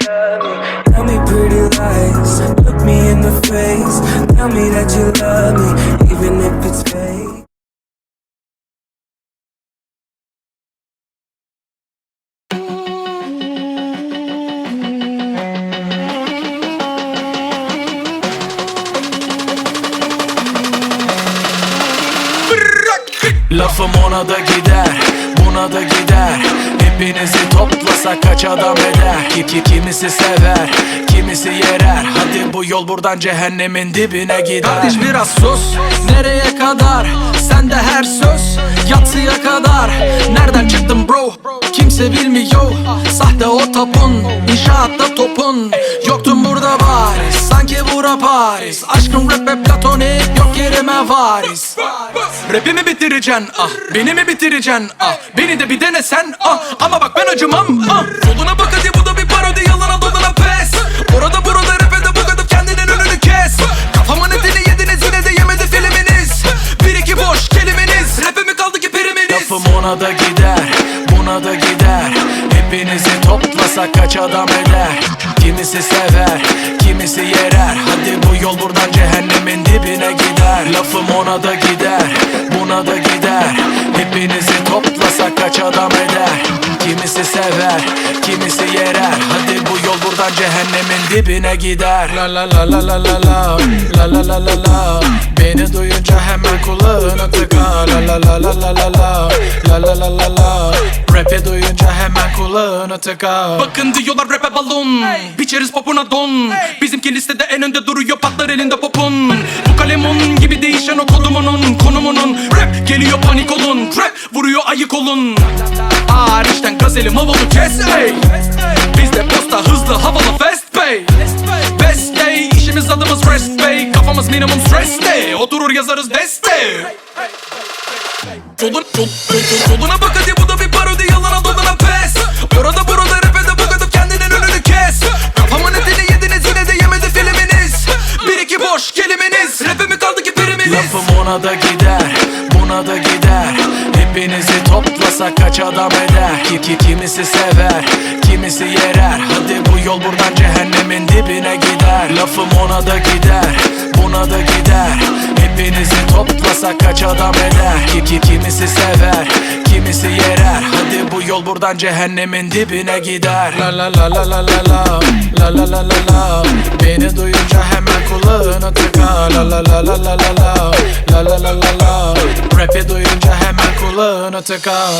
Tell me pretty lies, look me in the face. Tell me that you love me, even if it's fake. Lafım ona da gider Buna da gider Hepinizi toplasak kaç adam eder? Ki, ki Kimisi sever Kimisi yerer. Hadi bu yol buradan cehennemin dibine gider. Kardeş biraz sus. Nereye kadar? Sende her söz Yatsıya kadar. Nereden çıktın bro? Kimse bilmiyor. Sahte o tapun İnşaatta topun. Yoktun burada bariz Sanki bura Paris. Aşkın rap ve platonik Yok yerime varis. Rapimi bitireceksin ah. Beni mi bitireceksin ah. Beni de bir denesen ah. Ama bak ben acımam ah. Yoluna bak hadi bu da bir parodi. Yalana dolana pes. Orada burada rapede bu kadar kendinin önünü kes. Kafamın etini yediniz yine de yemedi filminiz Bir iki boş kelimeniz. Rapimi kaldı ki priminiz Lafım ona da Toplasak kaç adam eder Kimisi sever Kimisi yerer Hadi bu yol buradan cehennemin dibine gider Lafım ona da gider Buna da gider Hepinizi toplasak kaç adam eder Kimisi sever Kimisi yerer Hadi bu yol buradan cehennemin dibine gider La la la la la la la La la la la la Beni duyunca hemen kulağına tıka La la la la la la la La la la la la kulağına tıka Bakın diyorlar rap'e balon. Biçeriz popuna don. Bizimki listede en önde duruyor patlar elinde popun Bu kalemun gibi değişen o kodumunun Konumunun Rap geliyor panik olun. Rap vuruyor ayık olun. Hariçten gazelim havalı kes ey Bizde posta hızlı havalı fast pay. Best day işimiz adımız rest pay. Kafamız minimum stress day. Oturur yazarız deste. Yolun, yol, yol, yol- yoluna bak hadi bu da bir parodi yalana Lafım ona da gider Buna da gider. Hepinizi toplasak kaç adam eder? Ki, ki Kimisi sever Kimisi yerer. Hadi bu yol buradan cehennemin dibine gider. Lafım ona da gider Buna da gider toplasak kaç adam eder ki, ki Kimisi sever Kimisi yerer Hadi bu yol buradan cehennemin dibine gider La la la la la la la La la la la la Beni duyunca hemen kulağına tıka La la la la la la la La la la la la Rap'i duyunca hemen kulağına tıka